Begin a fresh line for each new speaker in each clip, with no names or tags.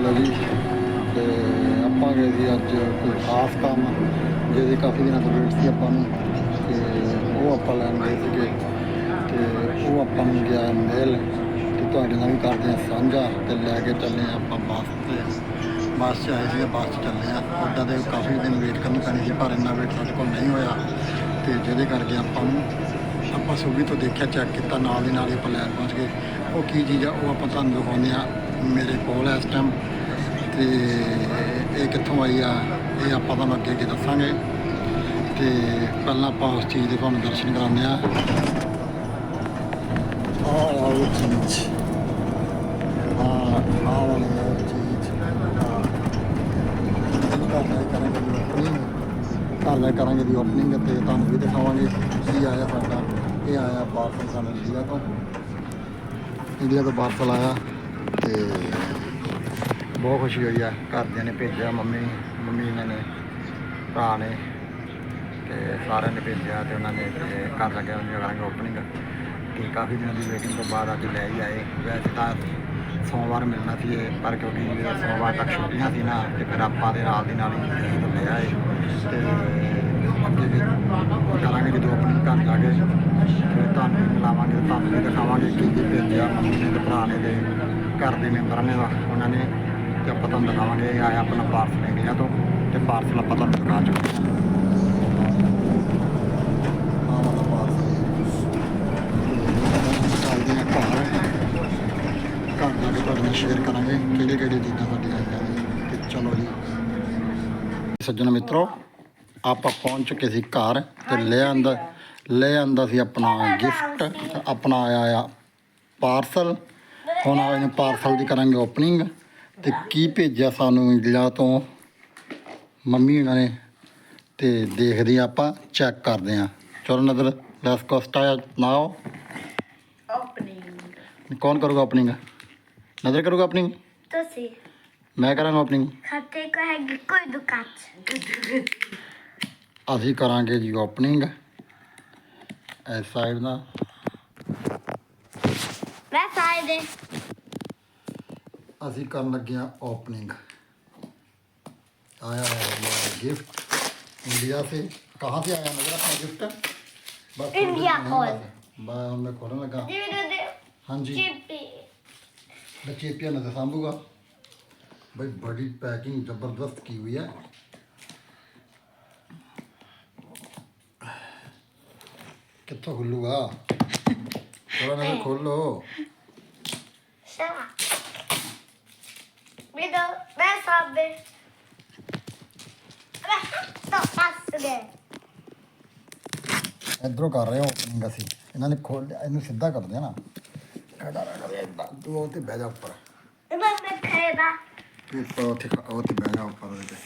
ਹਾਲ ਹੈ ਜੀ। ਤੇ ਆਪਾਂ ਗਏ ਸੀ ਅੱਜ ਕੋਈ ਖਾਸ ਕੰਮ, ਜਿਹਦੇ ਕਾਫੀ ਦਿਨਾਂ ਤੋਂ ਵੇਟ ਸੀ ਆਪਾਂ ਨੂੰ। ਤੇ ਉਹ ਆਪਾਂ ਲੈਣ ਗਏ ਸੀਗੇ। ਤੇ ਉਹ ਆਪਾਂ ਨੂੰ ਗਿਆ ਮੇਲ ਤੇ ਤੁਹਾਡੇ ਨਾਲ ਵੀ ਕਰਦੇ ਆ ਸਾਂਝਾ ਤੇ ਲੈ ਕੇ ਚੱਲੇ ਆ ਆਪਾਂ ਬੱਸ ਤੇ। ਬੱਸ 'ਚ ਆਏ ਸੀ ਬੱਸ 'ਚ ਚੱਲੇ ਆ ਉੱਦਾਂ ਦੇ ਕਾਫੀ ਦਿਨ ਵੇਟ ਕਰਨੀ ਪੈਣੀ ਸੀ, ਪਰ ਇੰਨਾ ਵੇਟ ਸਾਡੇ ਕੋਲ ਨਹੀਂ ਹੋਇਆ। ਤੇ ਜਿਹਦੇ ਕਰਕੇ ਆਪਾਂ ਨੂੰ, ਆਪਾਂ ਸੂਬੀ ਤੋਂ ਦੇਖਿਆ ਚੈੱਕ ਕੀਤਾ, ਨਾਲ ਦੀ ਨਾਲ ਹੀ ਆਪਾਂ ਲੈਣ ਪਹੁੰਚ ਗਏ। ਉਹ ਕੀ ਚੀਜ਼ ਆ, ਉਹ ਆਪਾਂ ਤੁਹਾਨੂੰ ਦਿਖਾਉਂਦੇ ਆ ਮੇਰੇ ਕੋਲ ਹੈ ਇਸ ਟਾਈਮ ਤੇ ਇਹ ਕਿੱਥੋਂ ਆਈ ਆ, ਇਹ ਆਪਾਂ ਤੁਹਾਨੂੰ ਅੱਗੇ ਅੱਗੇ ਦੱਸਾਂਗੇ। ਤੇ ਪਹਿਲਾਂ ਆਪਾਂ ਉਸ ਚੀਜ਼ ਦੇ ਤੁਹਾਨੂੰ ਦਰਸ਼ਨ ਕਰਾਉਂਦੇ ਆ ਆਹ ਵਾਲੀ ਚੀਜ਼। ਹਾਂ ਆਹ ਵਾਲੀ ਚੀਜ਼। ਹਾਂ ਕਰਾਂਗੇ ਜੀ ਘਰ ਲੈ ਕਰਾਂਗੇ ਦੀ ਓਪਨਿੰਗ ਤੇ ਤੁਹਾਨੂੰ ਵੀ ਦਿਖਾਵਾਂਗੇ ਕੀ ਆਇਆ ਸਾਡਾ। ਇਹ ਆਇਆ ਪਾਰਸਲ ਸਾਨੂੰ ਇੰਡੀਆ ਤੋਂ। ਇੰਡੀਆ ਤੋਂ ਪਾਰਸਲ ਆਇਆ। ਤੇ ਬਹੁਤ ਖੁਸ਼ੀ ਹੋਈ ਆ। ਘਰਦਿਆਂ ਨੇ ਭੇਜਿਆ, ਮੰਮੀ ਮੰਮੀ ਨੇ, ਭਰਾ ਨੇ, ਤੇ ਸਾਰਿਆਂ ਨੇ ਭੇਜਿਆ ਤੇ ਉਹਨਾਂ ਨੇ ਤੇ ਘਰ ਲੱਗਿਆ ਉਹਨਾਂ ਕਰਾਂਗੇ ਓਪਨਿੰਗ ਤੇ ਕਾਫੀ ਦਿਨਾਂ ਦੀ ਵੇਟਿੰਗ ਤੋਂ ਬਾਅਦ ਅੱਜ ਲੈ ਹੀ ਆਏ। ਵੈਸੇ ਤਾਂ ਸੋਮਵਾਰ ਮਿਲਣਾ ਸੀ ਇਹ, ਪਰ ਕਿਉਂਕਿ ਸੋਮਵਾਰ ਤੱਕ ਛੁੱਟੀਆਂ ਸੀ ਨਾ, ਤੇ ਫਿਰ ਆਪਾਂ ਦੇ ਨਾਲ ਦੀ ਨਾਲ ਹੀ ਇਹ ਤੋਂ ਲੈ ਆਏ। ਤੇ ਅੱਗੇ ਵੀ ਕਰਾਂਗੇ ਜਦੋਂ ਓਪਨਿੰਗ ਘਰ ਜਾ ਕੇ। ਫਿਰ ਤੁਹਾਨੂੰ ਵੀ ਮਿਲਾਵਾਂਗੇ, ਤੁਹਾਨੂੰ ਵੀ ਦਿਖਾਵਾਂਗੇ ਕੀ ਕੀ ਭੇਜਿਆ, ਮੰਮੀ ਨੇ ਤੇ ਭਰਾ ਨੇ ਤੇ ਘਰ ਦੇ ਮੈਂਬਰਾਂ ਨੇ ਉਹਨਾਂ ਨੇ ਤੇ ਆਪਾਂ ਤੁਹਾਨੂੰ ਦਿਖਾਵਾਂਗੇ, ਇਹ ਆਇਆ ਆਪਣਾ ਪਾਰਸਲ ਇੰਡੀਆ ਤੋਂ ਤੇ ਪਾਰਸਲ ਆਪਾਂ ਤੁਹਾਨੂੰ ਦਿਖਾ ਚੁੱਕੇ ਹਾਂ। ਘਰ। ਘਰ ਜਾ ਕੇ ਤੁਹਾਡੇ ਨਾਲ ਸ਼ੇਅਰ ਕਰਾਂਗੇ ਕਿਹੜੇ ਕਿਹੜੇ ਚੀਜ਼ਾਂ ਸਾਡੀਆਂ ਆਈਆਂ ਨੇ। ਤੇ ਚਲੋ ਜੀ। ਸੱਜਣ ਮਿੱਤਰੋ, ਆਪਾਂ ਪਹੁੰਚ ਚੁੱਕੇ ਸੀ ਘਰ ਤੇ ਲੈ ਆਂਦਾ ਲੈ ਆਂਦਾ ਸੀ ਆਪਣਾ ਗਿਫਟ ਆਪਣਾ ਆਇਆ ਪਾਰਸਲ ਹੁਣ ਆਏ ਨੇ ਪਾਰਸਲ ਦੀ ਕਰਾਂਗੇ ਓਪਨਿੰਗ ਤੇ ਕੀ ਭੇਜਿਆ ਸਾਨੂੰ ਇੰਡੀਆ ਤੋਂ? ਮੰਮੀ ਉਹਨਾਂ ਨੇ ਤੇ ਦੇਖਦੇ ਹਾਂ ਆਪਾਂ ਚੈੱਕ ਕਰਦੇ ਹਾਂ। ਚਲੋ ਨਜ਼ਰ let's go start now
opening
ਕੌਣ ਕਰੂਗਾ ਓਪਨਿੰਗ ਨਜ਼ਰ ਕਰੂਗਾ ਓਪਨਿੰਗ
ਤੁਸੀਂ।
ਮੈਂ ਕਰਾਂਗਾ ਓਪਨਿੰਗ
ਖਾਤੇ ਕੋ ਹੈ ਕੋਈ ਦੁਕਾਨ
ਅਸੀਂ ਕਰਾਂਗੇ ਜੀ ਓਪਨਿੰਗ ਇਸ ਸਾਈਡ ਦਾ।
ਫਾਇਦੇ
ਅਸੀਂ ਕਰਨ ਲੱਗੇ ਆ ओपनिंग आया है हमारा गिफ्ट इंडिया से कहाँ से आया नजर अपना गिफ्ट बस थोड़ी
इंडिया
देर में
खोल।
बस- बस मैं खोलने लगा
ਦੇ ਦੇ ਦੇ
हाँ जी
ਚਿੱਪੀ
चेपिया नजर सांभूगा भाई बड़ी पैकिंग जबरदस्त की हुई है कितों खुलूगा थोड़ा नजर खोल लो
ਮੈਂ ਸਾਬੇ ਤਾਂ ਪਾਸ ਦੇ
ਇਧਰੋਂ ਕਰ ਰਹੇ ਹਾਂ ਓਪਨਿੰਗ ਅਸੀਂ। ਇਹਨਾਂ ਨੇ ਖੋਲ ਲਿਆ ਇਹਨੂੰ ਸਿੱਧਾ ਕਰ ਖੜਾ ਰਹਿ ਗਿਆ ਇਦਾਂ ਤੂੰ ਉਹ ਤੇ ਬਹਿ ਜਾ ਉੱਪਰ।
ਮੈਂ ਮੈਂ ਖਾਏਦਾ
ਤੂੰ ਉੱਪਰ ਉੱਥੇ ਖ- ਉਹ ਤੇ ਬਹਿ ਜਾ ਉੱਪਰ ਉਹਦੇ ਤੇ।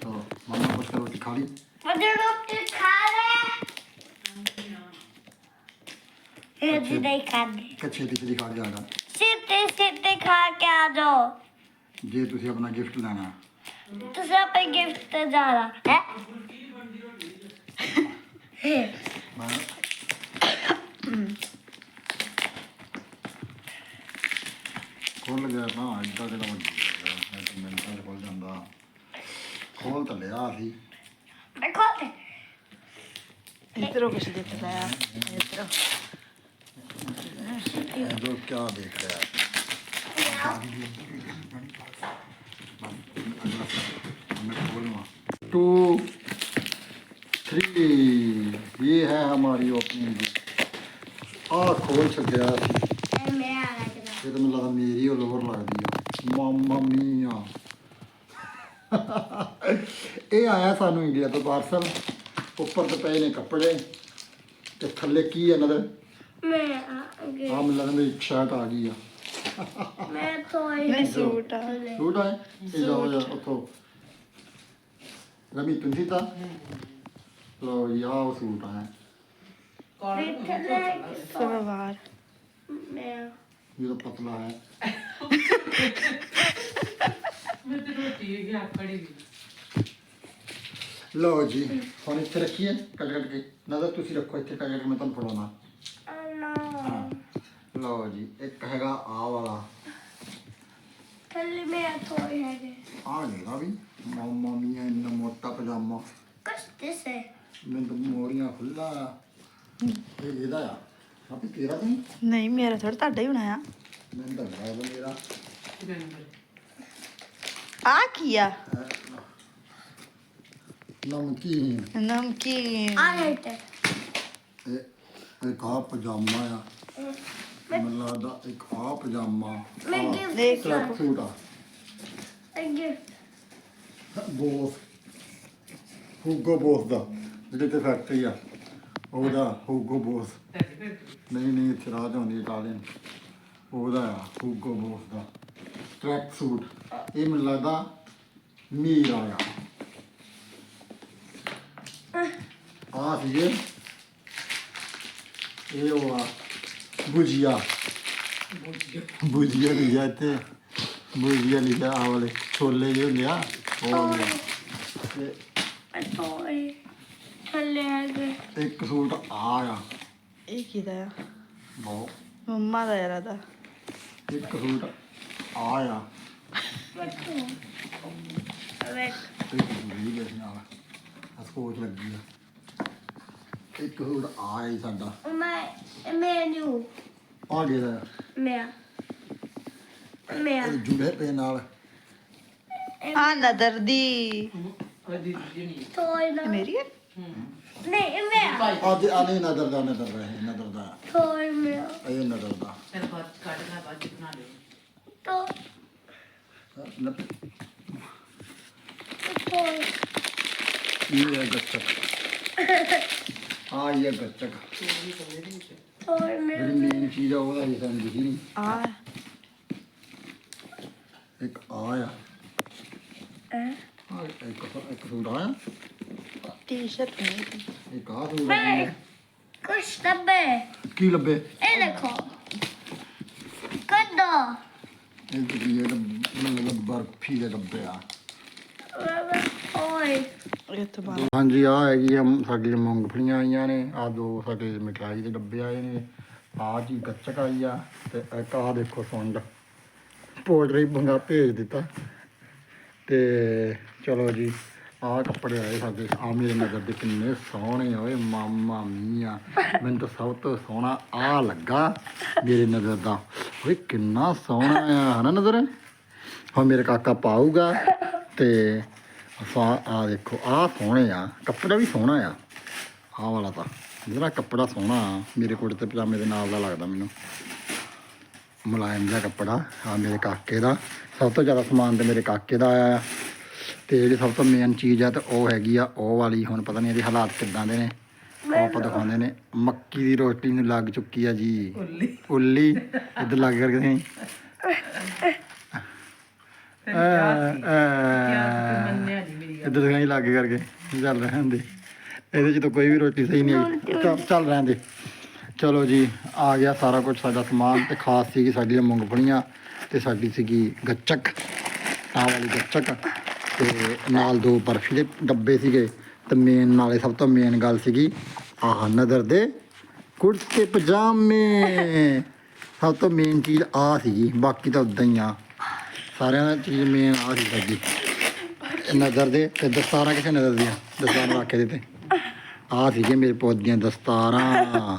ਤੋ ਮੰਮਾ ਕੁਛ ਰੋਟੀ ਖਾ ਲਈ
ਮੁਝੇ ਰੋਟੀ ਖਾ ਲੈ ਇਹ ਜੀ ਨਹੀਂ ਖਾਂਦੇ।
ਕਿ ਛੇਤੀ ਛੇਤੀ ਖਾ ਜਾਣਾ
ਸਿੱਧੇ ਸਿੱਧੇ ਖਾ ਕੇ ਆ ਜਾਓ।
ਜੇ ਤੁਸੀਂ ਆਪਣਾ ਗਿਫਟ ਲੈਣਾ।
ਤੁਸੀਂ ਆਪਣੇ ਗਿਫਟ ਤੇ ਜਾਣਾ ਹੈ?
ਮੈਂ ਖੋਲ ਗਿਆ ਨਾ ਇੱਦਾਂ ਜਿਹੜਾ ਵੱਡਾ ਮੈਂ ਤਾਂ ਮਿੰਟਾਂ 'ਚ ਖੋਲ ਜਾਂਦਾ। ਖੋਲ ਤਾਂ ਲਿਆ ਸੀ।
ਮੈਂ ਖੋਲ
ਇਧਰੋਂ ਕੁਛ ਦਿਖਦਾ ਆ ਇਧਰੋਂ।
ਇਹ ਜੋ ਕਿਆ ਦੇਖ ਰਿਹਾ। है टू थ्री ये है हमारी ओपनिंग आ खोल छड्या सी
ਮੈਂ ਆ ਲੱਗਦਾ
ਇਹ ਤਾਂ ਮੈਨੂੰ ਲੱਗਦਾ ਮੇਰੀ ਉਹ ਲੋਵਰ ਲੱਗਦੀ ਆ ਮਾਮਾ ਮੀਆ ਇਹ ਆਇਆ ਸਾਨੂੰ ਇੰਡੀਆ ਤੋਂ ਪਾਰਸਲ ਉੱਪਰ ਤੇ ਪਏ ਨੇ ਕੱਪੜੇ ਤੇ ਥੱਲੇ ਕੀ ਹੈ ਨਦਰ
ਮੈਂ ਆ ਗਈ
ਆ ਮੈਨੂੰ ਲੱਗਦਾ ਮੇਰੀ ਸ਼ਰਟ ਆ ਗਈ ਆ
ਮੈਂ ਤੋਈ
ਮੈਂ ਸੂਟ ਆ।
ਸੂਟ ਹੈ ਇਹ? ਜਾਓ ਜਾ ਉੱਥੋਂ। ਰਮੀ ਤੁਸੀਂ ਤਾਂ ਲੋ ਜੀ ਆਹ ਉਹ ਸੂਟ ਹੈ।
ਸਲਵਾਰ।
ਮੈਂ।
ਇਹ ਤਾਂ ਪਤਲਾ ਹੈ ਲਓ ਜੀ ਹੁਣ ਇੱਥੇ ਰੱਖੀਏ ਕੱਟ ਕੱਟ ਕੇ ਨਜ਼ਰ ਤੁਸੀਂ ਰੱਖੋ ਇੱਥੇ ਕੱਟ ਕੱਟ ਕੇ ਮੈਂ ਤੁਹਾਨੂੰ ਫੜਾਉਣਾ।
ਨਾ
ਲਓ ਜੀ ਇੱਕ ਹੈਗਾ ਆਹ ਵਾਲਾ।
ਥੱਲੇ ਮੇਰਾ ਟੋਏ ਹੈਗੇ।
ਆ ਨਹੀਂਗਾ ਵੀ ਮਾਮਾ ਮੀਆਂ ਇੰਨਾ ਮੋਟਾ ਪਜਾਮਾ।
ਕੁਛ ਦਿਸ। ਹੈ
ਮੈਨੂੰ ਤਾਂ ਮੋਰੀਆਂ ਖੁੱਲਾ ਇਹ ਇਹਦਾ ਆ। ਆਪੀ ਤੇਰਾ ਤਾਂ ਨਹੀਂ?
ਨਹੀਂ ਮੇਰਾ ਥੋੜਾ ਤੁਹਾਡਾ ਹੀ ਬਣਾਇਆ
ਮੈਨੂੰ ਤਾਂ ਲੱਗਦਾ ਮੇਰਾ।
ਆ ਕੀ ਆ?
ਨਮਕੀਨ।
ਨਮਕੀਨ।
ਆ ਹੈ
ਇਹ ਇੱਕ ਆ ਪਜਾਮਾ ਆ। ਮੈਨੂੰ ਲੱਗਦਾ ਇੱਕ ਆ ਪਜਾਮਾ
ਮੈਂ ਗਿਫਟ
ਦੇਖ ਲਓ।
ਟਰੈਕ ਸੂਟ ਆ।
Gift
Boss. ਹੁਗੋ ਬੋਸ ਦਾ ਜਿਹੜੇ ਤੇ ਫੈਕਟਰੀ ਆ। ਉਹਦਾ ਹੁਗੋ ਬੋਸ। ਨਹੀਂ ਨਹੀਂ ਇੱਥੇ ਰਾਜ ਹੁੰਦੀ ਇਟਾਲੀਅਨ ਉਹਦਾ ਆ ਹੁਗੋ ਬੋਸ ਦਾ। ਟਰੈਕ ਸੂਟ ਇਹ ਮੈਨੂੰ ਲੱਗਦਾ ਮੀਰ ਆਇਆ ਆ ਸੀਗੇ। ਇਹ ਉਹ ਆ। ਗੁਜੀਆ ਗੁਜੀਆ ਲਿਖਿਆ ਇੱਥੇ। ਗੁਜੀਆ ਲਿਖਿਆ ਆ ਵਾਲੇ ਛੋਲੇ ਜਿਹੇ ਹੁੰਦੇ ਆ। ਉਹ ਲਿਆ ਤੇ
ਟੋਏ ਥੱਲੇ ਹੈਗੇ
ਇੱਕ ਸੂਟ ਆ ਆ।
ਇਹ ਕਿਹਦਾ ਆ?
ਬਹੁਤ
ਮੰਮਾ ਦਾ ਯਾਰ ਦਾ
ਇੱਕ ਸੂਟ ਆ ਆ।
ਵੇਖੋ ਵੇਖ
ਇੱਕ ਵੀ ਦੇ ਨਾਲ ਆ ਸਕੋਚ ਲੱਗੀ ਆ। ਇੱਕ ਸੂਟ ਆ ਹੀ ਸਾਡਾ।
ਮੈਂ ਮੈਨੂ
ਆ ਗਿਆ ਦਾ
ਮੈਂ। ਮੈਂ।
ਇਹ ਜੁੜੇ ਪੇ ਨਾਲ।
ਆ ਨਦਰ ਦੀ।
ਟੋਏ ਨਾ।
ਇਹ ਮੇਰੀ ਹੈ?
ਨਹੀਂ ਮੈਂ।
ਅੱਜ ਆ ਨਹੀਂ ਨਜ਼ਰ ਦਾ ਨਜ਼ਰ ਦਾ ਇਹ ਨਜ਼ਰ ਦਾ।
ਟੋਏ ਮੈਂ।
ਇਹ ਨਜ਼ਰ ਦਾ।
ਟੋ
ਨ-
ਟੋਏ
ਇਹ ਹੈ ਗੱਚਕ ਆ ਇਹ ਹੈ ਗੱਚਕ
ਟੋਏ ਮੈਂ
ਜਿਹੜੀ ਮੇਨ ਚੀਜ਼ ਆ ਉਹਦਾ ਹੀ ਸਾਨੂੰ ਦਿਖੀ ਨਹੀਂ।
ਆ।
ਇੱਕ ਆ ਆ।
Eh?
ਆ ਇੱਕ ਇੱਕ ਸੂਟ ਆ।
ਟੀ-ਸ਼ਰਟ ਨਹੀਂ
ਇੱਕ ਆ ਸੂਟ ਆ
ਕੁਛ ਡੱਬੇ
ਕੀ ਲੱਭੇ?
ਇਹ ਦੇਖੋ। ਕੱਦੋ।
ਇਹ ਕੀ ਹੈ ਮੈਨੂੰ ਬਰਫੀ ਦੇ ਡੱਬੇ ਆ।
ਓਏ।
ਇਹ ਤੋਂ ਬਾਅਦ
ਹਾਂਜੀ ਆ ਹੈਗੀ ਆ ਸਾਡੀ ਮੂੰਗਫਲੀਆਂ ਆਈਆਂ ਨੇ। ਆ ਦੋ ਸਾਡੇ ਮਠਿਆਈ ਦੇ ਡੱਬੇ ਆਏ ਨੇ। ਆ ਜੀ ਗੱਚਕ ਆਈ ਆ ਤੇ ਇੱਕ ਆ ਦੇਖੋ ਸੁੰਡ। ਪੋਲਟਰੀ ਬੰਗਾ ਭੇਜ ਦਿੱਤਾ। ਤੇ ਚਲੋ ਜੀ ਆ ਕੱਪੜੇ ਆਏ ਸਾਡੇ। ਆ ਮੇਰੇ ਨਜ਼ਰ ਦੇ ਕਿੰਨੇ ਸੋਹਣੇ ਓਏ, ਮਾਮਾ ਮੀਆਂ। ਮੈਨੂੰ ਤਾਂ ਸਭ ਤੋਂ ਸੋਹਣਾ ਆ ਲੱਗਾ ਮੇਰੇ ਨਜ਼ਰ ਦਾ। ਓਏ, ਕਿੰਨਾ ਸੋਹਣਾ ਆ, ਹਨਾ ਨਜ਼ਰ? ਹੁਣ ਮੇਰੇ ਕਾਕਾ ਪਾਊਗਾ ਤੇ ਫਾ ਆ ਦੇਖੋ ਆ ਸੋਹਣੇ ਆ। ਕੱਪੜਾ ਵੀ ਸੋਹਣਾ ਆ। ਆਹ ਵਾਲਾ ਤਾਂ। ਜਿਹੜਾ ਕੱਪੜਾ ਸੋਹਣਾ ਆ ਮੇਰੇ ਕੁੜਤੇ ਤੇ ਪਜਾਮੇ ਦੇ ਨਾਲ ਦਾ ਲੱਗਦਾ ਮੈਨੂੰ। ਮੁਲਾਇਮ ਜਿਹਾ ਕੱਪੜਾ ਆ ਮੇਰੇ ਕਾਕੇ ਦਾ। ਸਭ ਤੋਂ ਜ਼ਿਆਦਾ ਸਮਾਨ ਤੇ ਮੇਰੇ ਕਾਕੇ ਦਾ ਆਇਆ ਆ। ਤੇ ਜਿਹੜੀ ਸਭ ਤੋਂ ਮੇਨ ਚੀਜ਼ ਆ ਤੇ ਉਹ ਹੈਗੀ ਆ ਉਹ ਵਾਲੀ। ਹੁਣ ਪਤਾ ਨਹੀਂ ਇਹਦੇ ਹਾਲਾਤ ਕਿੱਦਾਂ ਦੇ ਨੇ। ਆਪਾਂ ਦਿਖਾਉਂਦੇ ਨੇ। ਮੱਕੀ ਦੀ ਰੋਟੀ ਨੂੰ ਲੱਗ ਚੁੱਕੀ ਆ ਜੀ। ਉੱਲੀ। ਉੱਲੀ। ਇੱਧਰ ਲੱਗ ਕਰਕੇ ਨਹੀਂ ਇੱਧਰ ਦਿਖਾਈ ਲੱਗ ਕਰਕੇ ਚੱਲ ਰਹੇ ਹੁੰਦੇ। ਇਹਦੇ ਚ ਤਾਂ ਕੋਈ ਵੀ ਰੋਟੀ ਸਹੀ ਨਹੀਂ ਆਈ ਚੱਲ- ਚੱਲ ਰਹੇ ਦੇ ਚਲੋ ਜੀ ਆ ਗਿਆ ਸਾਰਾ ਕੁਝ ਸਾਡਾ ਸਮਾਨ ਤੇ ਖਾਸ ਸੀਗੀ ਸਾਡੀਆਂ ਮੂੰਗਫਲੀਆਂ ਤੇ ਸਾਡੀ ਸੀਗੀ ਗੱਚਕ ਆ ਵਾਲੀ ਗੱਚਕ। ਤੇ ਨਾਲ ਦੋ ਬਰਫੀ ਦੇ ਡੱਬੇ ਸੀਗੇ। ਤੇ ਮੇਨ ਨਾਲੇ ਸਭ ਤੋਂ ਮੇਨ ਗੱਲ ਸੀਗੀ ਆਹ ਨਦਰ ਦੇ ਕੁੜਤੇ ਪਜਾਮੇ। ਸਭ ਤੋਂ ਮੇਨ ਚੀਜ਼ ਆ ਸੀਗੀ ਬਾਕੀ ਤਾਂ ਉਦਾਂ ਹੀ ਆ। ਸਾਰਿਆਂ ਦਾ ਚੀਜ਼ ਮੇਨ ਆ ਸੀ ਸਾਡੀ ਨਜ਼ਰ ਦੇ ਤੇ ਦਸਤਾਰਾਂ ਕਿਸੇ ਨਜ਼ਰ ਦੀਆਂ? ਦਸਤਾਰਾਂ ਰੱਖ ਕੇ ਦਿੱਤੇ ਆ ਸੀਗੇ ਮੇਰੇ ਪੁੱਤ ਦੀਆਂ ਦਸਤਾਰਾਂ।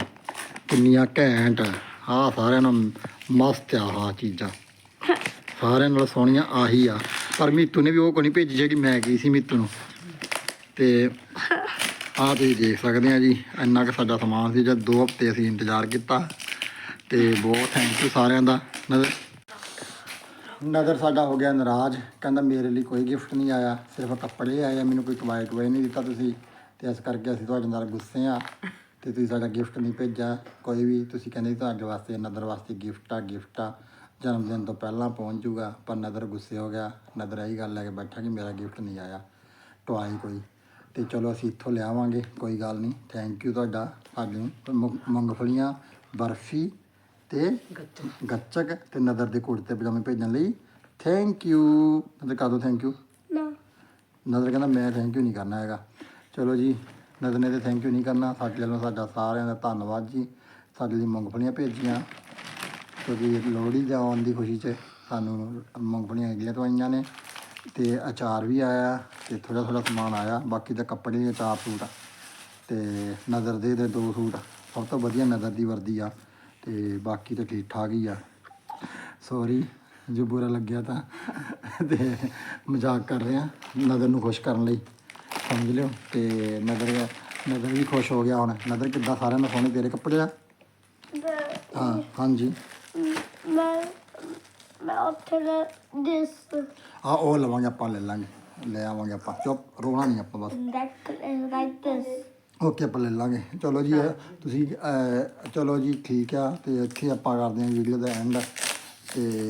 ਕਿੰਨੀਆਂ ਘੈਂਟ। ਆ ਸਾਰਿਆਂ ਨੂੰ ਮਸਤ ਆ ਆਹ ਚੀਜ਼ਾਂ। ਸਾਰਿਆਂ ਨਾਲ ਸੋਹਣੀਆਂ ਆਹੀ ਆ। ਪਰ ਮੀਤੂ ਨੇ ਵੀ ਉਹ ਕੋਈ ਨਹੀਂ ਭੇਜੀ ਜਿਹੜੀ ਮੈਂ ਗਈ ਸੀ ਮੀਤੂ ਨੂੰ। ਤੇ ਆ ਤੁਸੀਂ ਦੇਖ ਸਕਦੇ ਆ ਜੀ, ਇੰਨਾ ਕੁ ਸਾਡਾ ਸਮਾਨ ਸੀ ਜਦ 2 ਹਫ਼ਤੇ ਅਸੀਂ ਇੰਤਜ਼ਾਰ ਕੀਤਾ। ਤੇ ਬਹੁਤ ਥੈਂਕ ਯੂ ਸਾਰਿਆਂ ਦਾ। ਨਜ਼ਰ ਨਜ਼ਰ ਸਾਡਾ ਹੋ ਗਿਆ ਨਾਰਾਜ਼। ਕਹਿੰਦਾ, ਮੇਰੇ ਲਈ ਕੋਈ ਗਿਫਟ ਨਹੀਂ ਆਇਆ, ਸਿਰਫ ਕੱਪੜੇ ਆਏ ਆ, ਮੈਨੂੰ ਕੋਈ ਕਮਾਈ ਕਮਾਈ ਨਹੀਂ ਦਿੱਤਾ ਤੁਸੀਂ। ਤੇ ਇਸ ਕਰਕੇ ਅਸੀਂ ਤੁਹਾਡੇ ਨਾਲ ਗੁੱਸੇ ਆ ਤੇ ਤੁਸੀਂ ਸਾਡਾ ਗਿਫਟ ਨਹੀਂ ਭੇਜਿਆ। ਕੋਈ ਵੀ, ਤੁਸੀਂ ਕਹਿੰਦੇ ਤੁਹਾਡੇ ਵਾਸਤੇ ਨਦਰ ਵਾਸਤੇ ਗਿਫਟ ਆ ਗਿਫਟ ਆ। ਜਨਮ ਦਿਨ ਤੋਂ ਪਹਿਲਾਂ ਪਹੁੰਚ ਜੂਗਾ ਪਰ ਨਦਰ ਗੁੱਸੇ ਹੋ ਗਿਆ। ਨਦਰ ਇਹੀ ਗੱਲ ਲੈ ਕੇ ਬੈਠਾ ਕਿ ਮੇਰਾ ਗਿਫਟ ਨਹੀਂ ਆਇਆ ਟੋਆਈ ਕੋਈ। ਤੇ ਚਲੋ ਅਸੀਂ ਇੱਥੋਂ ਲਿਆਵਾਂਗੇ, ਕੋਈ ਗੱਲ ਨਹੀਂ। ਥੈਂਕ ਯੂ ਤੁਹਾਡਾ। ਸਾਨੂੰ ਮੁ- ਮੂੰਗਫਲੀਆਂ, ਬਰਫੀ ਤੇ ਗੱਚਕ। ਤੇ ਨਦਰ ਦੇ ਕੁੜਤੇ ਪਜਾਮੇ ਭੇਜਣ ਲਈ। ਥੈਂਕ ਯੂ ਨਦਰ ਕਾ ਦੋ ਥੈਂਕ ਯੂ
ਨਾ।
ਨਦਰ ਕਹਿੰਦਾ ਮੈਂ ਥੈਂਕ ਯੂ ਨਹੀਂ ਕਰਨਾ ਹੈਗਾ। ਚਲੋ ਜੀ ਨਦਰ ਨੇ ਤੇ ਥੈਂਕ ਯੂ ਨਹੀਂ ਕਰਨਾ। ਸਾਡੇ ਵੱਲੋਂ ਸਾਡਾ ਸਾਰਿਆਂ ਦਾ ਧੰਨਵਾਦ ਜੀ। ਸਾਡੇ ਲਈ ਮੂੰਗਫਲੀਆਂ ਭੇਜੀਆਂ। ਕਿਉਂਕਿ ਲੋਹੜੀ ਦੇ ਆਉਣ ਦੀ ਖੁਸ਼ੀ 'ਚ ਸਾਨੂੰ ਮੂੰਗਫਲੀਆਂ ਇਡਲੀਆਂ ਤੋਂ ਆਈਆਂ ਨੇ। ਤੇ ਅਚਾਰ ਵੀ ਆਇਆ ਤੇ ਥੋੜਾ ਥੋੜਾ ਸਮਾਨ ਆਇਆ। ਬਾਕੀ ਤਾਂ ਕੱਪੜੇ ਦੇ ਚਾਰ ਸੂਟ ਆ। ਤੇ ਨਜ਼ਰ ਦੇ ਦੇ ਦੋ ਸੂਟ। ਸਭ ਤੋਂ ਵਧੀਆ ਨਜ਼ਰ ਦੀ ਵਰਦੀ ਆ। ਤੇ ਬਾਕੀ ਤਾਂ ਠੀਕ ਠਾਕ ਹੀ ਆ। ਸੌਰੀ ਜੋ ਬੁਰਾ ਲੱਗਿਆ ਤਾਂ ਤੇ ਮਜ਼ਾਕ ਕਰ ਰਹੇ ਆ। ਨਜ਼ਰ ਨੂੰ ਖੁਸ਼ ਕਰਨ ਲਈ ਸਮਝ ਲਿਓ। ਤੇ ਨਜ਼ਰ ਨਜ਼ਰ ਵੀ ਖੁਸ਼ ਹੋ ਗਿਆ ਹੁਣ। ਨਜ਼ਰ ਕਿੱਦਾਂ? ਸਾਰਿਆਂ ਨੂੰ ਸੋਹਣੇ ਤੇਰੇ ਕੱਪੜੇ ਆ? ਹਾਂ ਹਾਂਜੀ।
ਮੈਂ ਮੈਂ ਉੱਥੇ ਦਾ ਦਿਸ
ਆ ਉਹ ਲਵਾਂਗੇ ਆਪਾਂ ਲੈ ਲਾਂਗੇ। ਲੈ ਆਵਾਂਗੇ ਆਪਾਂ। ਚੁੱਪ ਰੋਣਾ ਨਹੀਂ ਆਪਾਂ ਬਸ।
Like this
ਓਕੇ ਆਪਾਂ ਲੈ ਲਾਂਗੇ। ਚਲੋ ਜੀ ਇਹ ਤੁਸੀਂ ਅਹ, ਚਲੋ ਜੀ ਠੀਕ ਆ। ਤੇ ਇੱਥੇ ਆਪਾਂ ਕਰਦੇ ਹਾਂ ਵੀਡੀਓ ਦਾ ਐਂਡ ਤੇ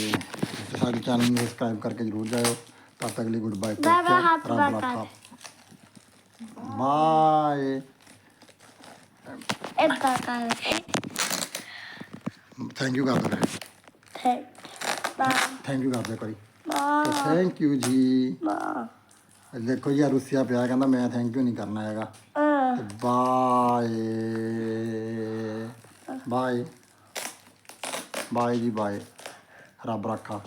ਸਾਡੇ ਚੈਨਲ ਨੂੰ ਸਬਸਕ੍ਰਾਈਬ ਕਰਕੇ ਜਰੂਰ ਜਾਇਓ। ਤਦ ਤੱਕ ਲਈ ਗੁੱਡ ਬਾਏ
Bye bye, ਹੱਥ ਬਾਏ
ਬਾਏ
ਏਦਾਂ ਕਰਕੇ
ਥੈਂਕ ਯੂ ਕਰ ਦੋ
ਥੈਂਕ ਬਾ
ਥੈਂਕ ਯੂ ਕਰ ਦਿਓ ਕੋਈ
ਬਾ
ਥੈਂਕ ਯੂ ਜੀ।
ਬਾ
ਦੇਖੋ ਜੀ ਆਹ ਰੁੱਸਿਆ ਪਿਆ ਕਹਿੰਦਾ ਮੈਂ ਥੈਂਕ ਯੂ ਨਹੀਂ ਕਰਨਾ ਹੈਗਾ। ਬਾਏ। ਬਾਏ। ਬਾਏ ਜੀ ਬਾਏ। ਰੱਬ ਰੱਖਾ।